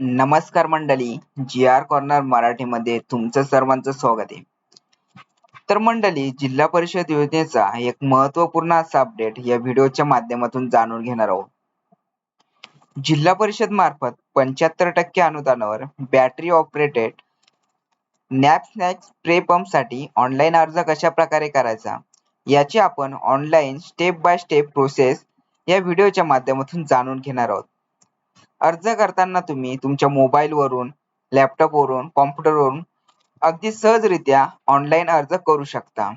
नमस्कार मंडळी जी R corner मराठीमध्ये तुमचं सर्वांचं स्वागत आहे. तर मंडळी जिल्हा परिषद योजनेचा एक महत्त्वपूर्ण असा अपडेट या व्हिडिओच्या माध्यमातून जाणून घेणार आहोत. जिल्हा परिषद मार्फत पंच्याहत्तर टक्के अनुदानावर battery operated knapsack spray पंपसाठी ऑनलाईन अर्ज कशा प्रकारे करायचा याची आपण online step by step process या व्हिडिओच्या माध्यमातून जाणून घेणार आहोत. अर्ज करताना तुम्ही तुमच्या मोबाईल वरून लॅपटॉप वरून कॉम्प्युटर वरून अगदी सहजरित्या ऑनलाईन अर्ज करू शकता.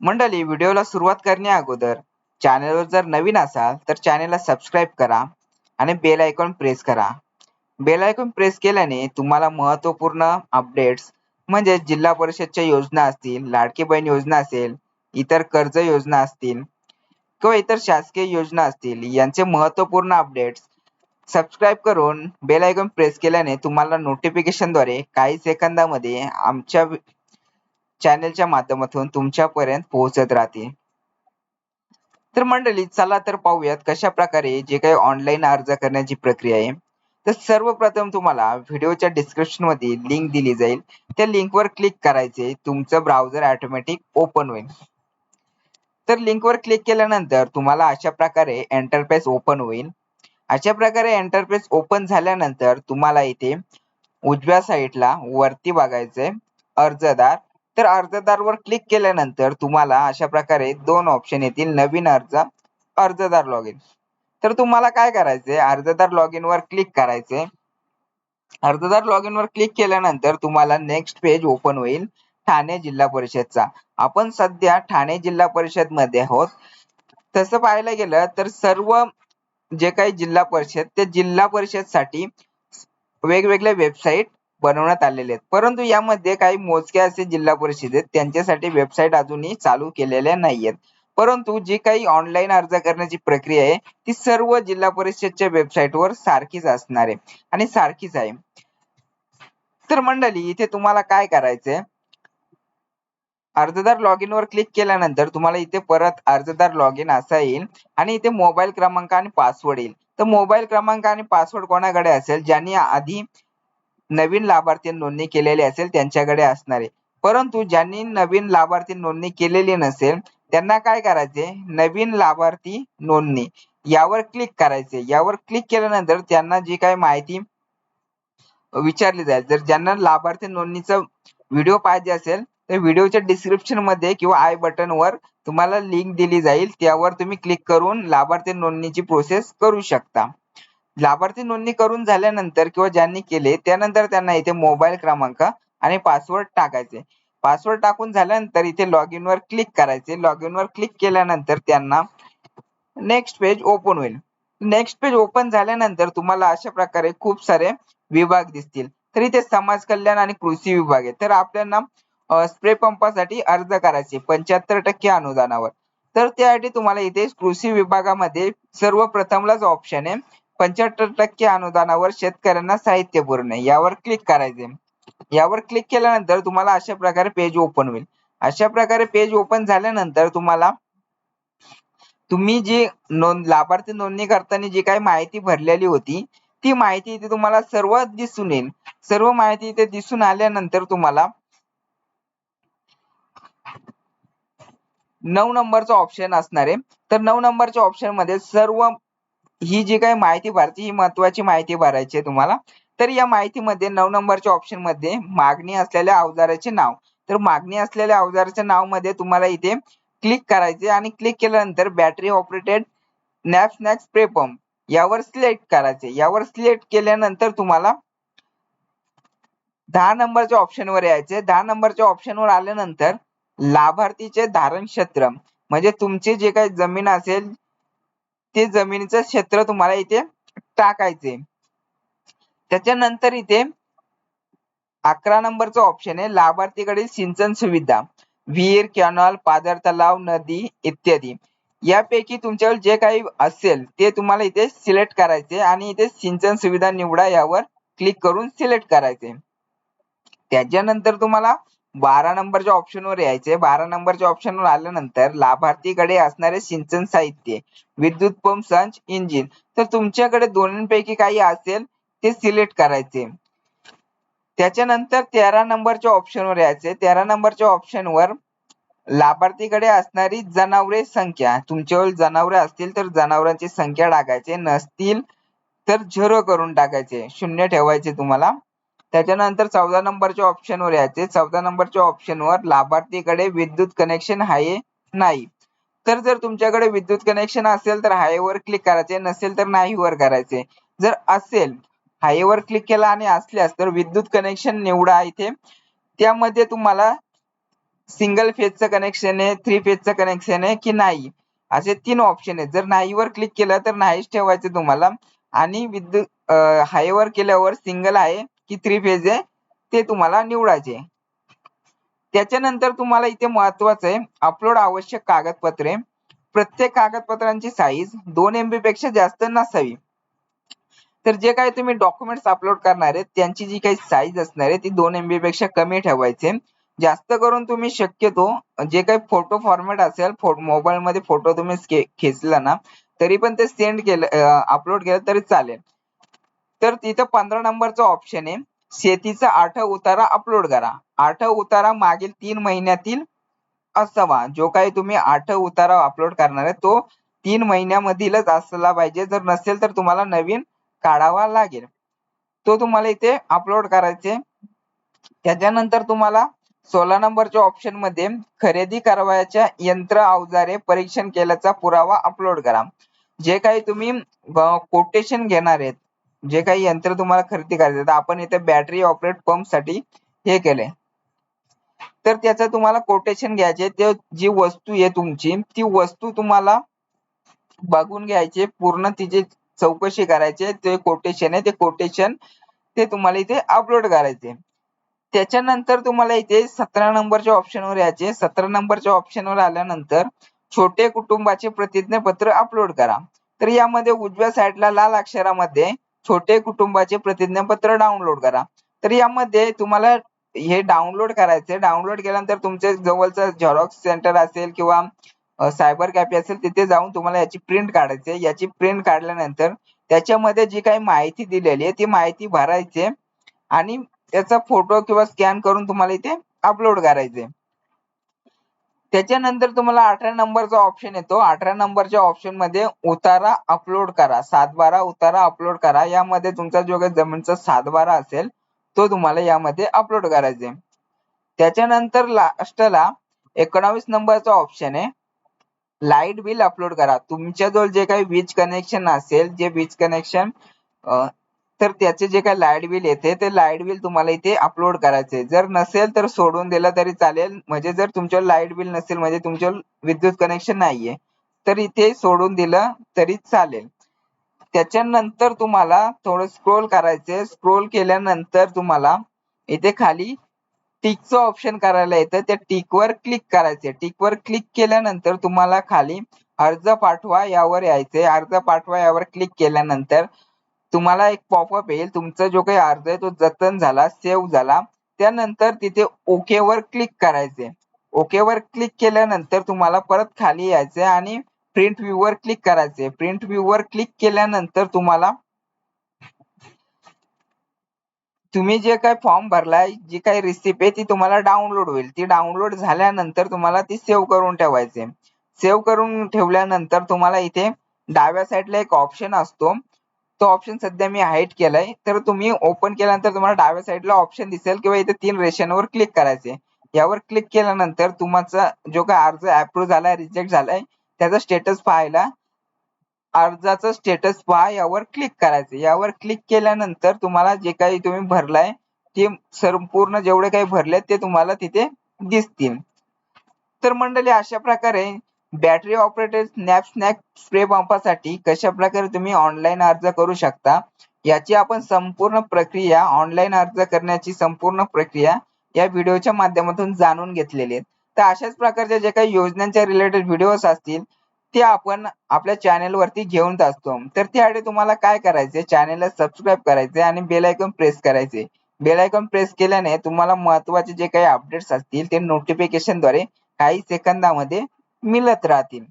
मंडळी व्हिडिओला सुरुवात करण्या अगोदर चॅनलवर जर नवीन असाल तर चॅनेलला सबस्क्राईब करा आणि बेल आयकॉन प्रेस करा. बेल आयकॉन प्रेस केल्याने तुम्हाला महत्त्वपूर्ण अपडेट्स म्हणजे जिल्हा परिषदच्या योजना असतील लाडकी बहीण योजना असेल इतर कर्ज योजना असतील किंवा इतर शासकीय योजना असतील यांचे महत्त्वपूर्ण अपडेट्स सबस्क्राईब करून बेल आयकॉन प्रेस केल्याने तुम्हाला नोटिफिकेशनद्वारे काही सेकंदामध्ये आमच्या चॅनलच्या माध्यमातून तुमच्यापर्यंत पोहोचत राहतील. तर मंडळी चला तर पाहूयात कशा प्रकारे जे काही ऑनलाईन अर्ज करण्याची प्रक्रिया आहे. तर सर्वप्रथम तुम्हाला व्हिडिओच्या डिस्क्रिप्शनमध्ये लिंक दिली जाईल. त्या लिंकवर क्लिक करायचे तुमचं ब्राउझर ऑटोमॅटिक ओपन होईल. तर लिंकवर क्लिक केल्यानंतर तुम्हाला अशा प्रकारे एंटरप्राइज ओपन होईल. अशा प्रकारे एंटरप्राइज ओपन झाल्यानंतर तुम्हाला इथे उजव्या साईडला वरती बघायचंय अर्जदार. तर अर्जदारवर क्लिक केल्यानंतर तुम्हाला अशा प्रकारे दोन ऑप्शन येतील नवीन अर्ज अर्जदार लॉग इन तर तुम्हाला काय करायचंय? अर्जदार लॉग इन वर क्लिक करायचंय. अर्जदार लॉग इन वर क्लिक केल्यानंतर तुम्हाला नेक्स्ट पेज ओपन होईल. ठाणे जिल्हा परिषदचा. आपण सध्या ठाणे जिल्हा परिषदमध्ये आहोत. तसं पाहायला गेलं तर सर्व जे काही जिल्हा परिषद ते जिल्हा परिषदसाठी वेबसाईट बनवण्यात आलेले आहेत. परंतु यामध्ये काही मोजक्या असे जिल्हा परिषद आहेत त्यांच्यासाठी वेबसाईट अजूनही चालू केलेल्या नाहीयेत. परंतु जी काही ऑनलाईन अर्ज करण्याची प्रक्रिया आहे ती सर्व जिल्हा परिषदच्या वेबसाईटवर सारखीच असणार आहे. आणि सारखीच आहे. तर मंडळी इथे तुम्हाला काय करायचंय? अर्जदार लॉग इन वर क्लिक केल्यानंतर तुम्हाला इथे परत अर्जदार लॉग इन असा येईल आणि इथे मोबाईल क्रमांक आणि पासवर्ड येईल. तर मोबाईल क्रमांक आणि पासवर्ड कोणाकडे असेल? ज्यांनी आधी नवीन लाभार्थी नोंदणी केलेली असेल त्यांच्याकडे असणार आहे. परंतु ज्यांनी नवीन लाभार्थी नोंदणी केलेली नसेल त्यांना काय करायचे नवीन लाभार्थी नोंदणी. यावर क्लिक करायचे यावर क्लिक केल्यानंतर त्यांना जी काही माहिती विचारली जाईल. जर ज्यांना लाभार्थी नोंदणीचा व्हिडिओ पाहिजे असेल तर व्हिडिओच्या डिस्क्रिप्शनमध्ये किंवा आय बटन वर तुम्हाला लिंक दिली जाईल. त्यावर तुम्ही क्लिक करून लाभार्थी नोंदणीची प्रोसेस करू शकता. लाभार्थी नोंदणी करून झाल्यानंतर किंवा ज्यांनी केले त्यानंतर त्यांना इथे मोबाईल क्रमांक आणि पासवर्ड टाकायचे. पासवर्ड टाकून झाल्यानंतर इथे लॉग इन वर क्लिक करायचे. लॉग इन वर क्लिक केल्यानंतर त्यांना नेक्स्ट पेज ओपन होईल. नेक्स्ट पेज ओपन झाल्यानंतर तुम्हाला अशा प्रकारे खूप सारे विभाग दिसतील. तर इथे समाज कल्याण आणि कृषी विभाग आहे तर आपल्याला स्प्रे पंपासाठी अर्ज करायचे पंच्याहत्तर टक्के अनुदानावर. तर त्यासाठी तुम्हाला इथे कृषी विभागामध्ये सर्वप्रथमलाच ऑप्शन आहे पंच्याहत्तर टक्के अनुदानावर शेतकऱ्यांना साहित्य पुरवणे. यावर क्लिक करायचे. यावर क्लिक केल्यानंतर तुम्हाला अशा प्रकारे पेज ओपन होईल. अशा प्रकारे पेज ओपन झाल्यानंतर तुम्हाला तुम्ही जी नोंद लाभार्थी नोंदणी करताना जी काही माहिती भरलेली होती ती माहिती इथे तुम्हाला सर्व दिसून येईल. सर्व माहिती इथे दिसून आल्यानंतर तुम्हाला नऊ नंबरचा ऑप्शन असणार आहे. तर नऊ नंबरच्या ऑप्शनमध्ये सर्व ही जी काही माहिती भरते ही महत्वाची माहिती भरायची आहे तुम्हाला. तर या माहितीमध्ये नऊ नंबरच्या ऑप्शनमध्ये मागणी असलेल्या अवजाराचे नाव. तर मागणी असलेल्या अवजाराच्या नावमध्ये तुम्हाला इथे क्लिक करायचे आणि क्लिक केल्यानंतर battery operated knapsack spray pump यावर सिलेक्ट करायचे यावर सिलेक्ट केल्यानंतर तुम्हाला दहा नंबरच्या ऑप्शन वर यायचे दहा नंबरच्या ऑप्शन वर आल्यानंतर लाभार्थीचे धारण क्षेत्र म्हणजे तुमची जे काही जमीन असेल ते जमिनीचं क्षेत्र तुम्हाला इथे टाकायचे. त्याच्यानंतर इथे अकरा नंबरचा ऑप्शन आहे लाभार्थीकडील सिंचन सुविधा. विहीर कॅनॉल पाझर तलाव नदी इत्यादी. यापैकी तुमच्यावर जे काही असेल ते तुम्हाला इथे सिलेक्ट करायचे आणि इथे सिंचन सुविधा निवडा यावर क्लिक करून सिलेक्ट करायचे. त्याच्यानंतर तुम्हाला बारा नंबरच्या ऑप्शनवर यायचे. बारा नंबरच्या ऑप्शनवर आल्यानंतर लाभार्थीकडे असणारे सिंचन साहित्य विद्युत पंप संच इंजिन तर तुमच्याकडे दोन्हीपैकी काही असेल ते सिलेक्ट करायचे. त्याच्यानंतर तेरा नंबरच्या ऑप्शनवर यायचे. तेरा नंबरच्या ऑप्शनवर लाभार्थीकडे असणारी जनावरे संख्या. तुमच्यावर जनावरे असतील तर जनावरांची संख्या टाकायचे. नसतील तर झिरो करून टाकायचे. शून्य ठेवायचे तुम्हाला. त्याच्यानंतर चौदा नंबरच्या ऑप्शनवर यायचे. चौदा नंबरच्या ऑप्शनवर लाभार्थीकडे विद्युत कनेक्शन आहे नाही. तर जर तुमच्याकडे विद्युत कनेक्शन असेल तर हायवर क्लिक करायचे नसेल तर नाही वर करायचे. जर असेल हायवर क्लिक केला आणि असल्यास तर विद्युत कनेक्शन निवडा इथे. त्यामध्ये तुम्हाला सिंगल फेजचं कनेक्शन आहे थ्री फेजचं कनेक्शन आहे की नाही? असे तीन ऑप्शन आहेत. जर नाहीवर क्लिक केलं तर नाहीच ठेवायचं तुम्हाला. आणि विद्युत हायवर केल्यावर सिंगल आहे. की थ्री फेज आहे ते तुम्हाला निवडायचे. त्याच्यानंतर तुम्हाला इथे महत्वाचं आहे अपलोड आवश्यक कागदपत्रे. प्रत्येक कागदपत्रांची साईज दोन एमबी पेक्षा जास्त नसावी. तर जे काही तुम्ही डॉक्युमेंट्स अपलोड करणार आहेत त्यांची जी काही साईज असणार आहे ती दोन एमबी पेक्षा कमी ठेवायचे. जास्त करून तुम्ही शक्यतो जे काही फोटो फॉर्मॅट असेल मोबाईल मध्ये फोटो तुम्ही खेचला ना तरी पण ते सेंड केलं अपलोड केलं तरी चालेल. तर तिथं पंधरा नंबरचा ऑप्शन आहे. शेतीचा आठ उतारा अपलोड करा. आठ उतारा मागील तीन महिन्यातील असावा. जो काही तुम्ही आठ उतारा अपलोड करणार आहे तो तीन महिन्यामधीलच असला पाहिजे. जर नसेल तर तुम्हाला नवीन काढावा लागेल. तो तुम्हाला इथे अपलोड करायचे. त्याच्यानंतर तुम्हाला सोळा नंबरच्या ऑप्शनमध्ये खरेदी करावयाच्या यंत्र अवजारे परीक्षण केल्याचा पुरावा अपलोड करा. जे काही तुम्ही कोटेशन घेणार आहेत जे काही यंत्र तुम्हाला खरेदी करायचे तर आपण इथे बॅटरी ऑपरेट पंपसाठी हे केले. तर त्याचं तुम्हाला कोटेशन घ्यायचे ते जी वस्तू आहे तुमची ती वस्तू तुम्हाला बघून घ्यायचे पूर्ण तिची चौकशी करायचे ते कोटेशन आहे ते कोटेशन ते तुम्हाला इथे अपलोड करायचे. त्याच्यानंतर तुम्हाला इथे सतरा नंबरच्या ऑप्शनवर यायचे सतरा नंबरच्या ऑप्शनवर आल्यानंतर छोटे कुटुंबाचे प्रतिज्ञापत्र अपलोड करा. तर यामध्ये उजव्या साईडला लाल अक्षरामध्ये छोटे कुटुंबाचे प्रतिज्ञापत्र डाउनलोड करा. तर यामध्ये तुम्हाला हे डाउनलोड करायचे. डाउनलोड केल्यानंतर तुमच्या जवळचं झेरॉक्स सेंटर असेल किंवा सायबर कॅफे असेल तिथे जाऊन तुम्हाला याची प्रिंट काढायची. याची प्रिंट काढल्यानंतर त्याच्यामध्ये जी काही माहिती दिलेली आहे ती माहिती भरायची आणि त्याचा फोटो किंवा स्कॅन करून तुम्हाला इथे अपलोड करायचे. त्याच्यानंतर तुम्हाला अठरा नंबरचा ऑप्शन येतो. अठरा नंबरच्या ऑप्शनमध्ये उतारा अपलोड करा. सातबारा उतारा अपलोड करा. यामध्ये तुमचा जो काही जमीनचा सातबारा असेल तो तुम्हाला यामध्ये अपलोड करायचे त्याच्यानंतर लास्टला एकोणावीस नंबरचा ऑप्शन आहे. लाइट बिल अपलोड करा. तुमच्याजवळ जे काही वीज कनेक्शन असेल जे वीज कनेक्शन तर त्याचे जे काही लाइट बिल येते ते लाइट बिल तुम्हाला इथे अपलोड करायचे जर नसेल तर सोडून दिलं तरी चालेल. म्हणजे जर तुमच्या लाइट बिल नसेल म्हणजे तुमच्या विद्युत कनेक्शन नाहीये तर इथे सोडून दिलं तरी चालेल. त्याच्यानंतर तुम्हाला थोडं स्क्रोल करायचे स्क्रोल केल्यानंतर तुम्हाला इथे खाली टिकचं ऑप्शन करायला येतं. त्या टिकवर क्लिक करायचे टिकवर क्लिक केल्यानंतर तुम्हाला खाली अर्ज पाठवा यावर यायचे अर्ज पाठवा यावर क्लिक केल्यानंतर तुम्हाला एक पॉपअप येईल. तुमचा जो काही अर्ज आहे तो जतन झाला सेव्ह झाला. त्यानंतर तिथे ओके वर क्लिक करायचे. ओके वर क्लिक केल्यानंतर तुम्हाला परत खाली यायचे आणि प्रिंट व्ह्यू वर क्लिक करायचे प्रिंट व्ह्यू वर क्लिक केल्यानंतर तुम्हाला तुम्ही जे काही फॉर्म भरलाय जी काही रिसिप्ट आहे ती तुम्हाला डाउनलोड होईल. ती डाउनलोड झाल्यानंतर तुम्हाला ती सेव्ह करून ठेवायचे. सेव्ह करून ठेवल्यानंतर तुम्हाला इथे डाव्या साईडला एक ऑप्शन असतो. तो ऑप्शन सध्या मी हाईट केलाय. तर तुम्ही ओपन केल्यानंतर तुम्हाला डाव्या साईडला ऑप्शन दिसेल किंवा इथे तीन रेषांवर क्लिक करायचे. यावर क्लिक केल्यानंतर तुमचा जो काही अर्ज अप्रूव्ह झालाय रिजेक्ट झालाय त्याचा स्टेटस पाहायला अर्जाचा स्टेटस पहा यावर क्लिक करायचं. यावर क्लिक केल्यानंतर तुम्हाला जे काही तुम्ही भरलाय ते संपूर्ण जेवढे काही भरले ते तुम्हाला तिथे दिसतील. तर मंडळी अशा प्रकारे बॅटरी ऑपरेटेड स्नॅपस्नॅक स्प्रे पंपासाठी कशा प्रकारे तुम्ही ऑनलाईन अर्ज करू शकता याची आपण संपूर्ण प्रक्रिया ऑनलाईन अर्ज करण्याची संपूर्ण प्रक्रिया या व्हिडिओच्या माध्यमातून जाणून घेतलेली आहे. तर अशाच प्रकारच्या जे काही योजनांच्या रिलेटेड व्हिडिओज असतील ते आपण आपल्या चॅनेलवरती घेऊन असतो. तर त्यासाठी तुम्हाला काय करायचे चॅनेलला सबस्क्राईब करायचे आणि बेल आयकॉन प्रेस करायचे बेल आयकॉन प्रेस केल्याने तुम्हाला महत्त्वाचे जे काही अपडेट्स असतील ते नोटिफिकेशनद्वारे द्वारे काही सेकंदामध्ये मिळत राहतील.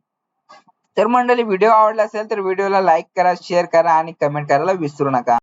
तर मंडळी व्हिडिओ आवडला असेल तर व्हिडिओला लाईक करा शेअर करा आणि कमेंट करायला विसरू नका.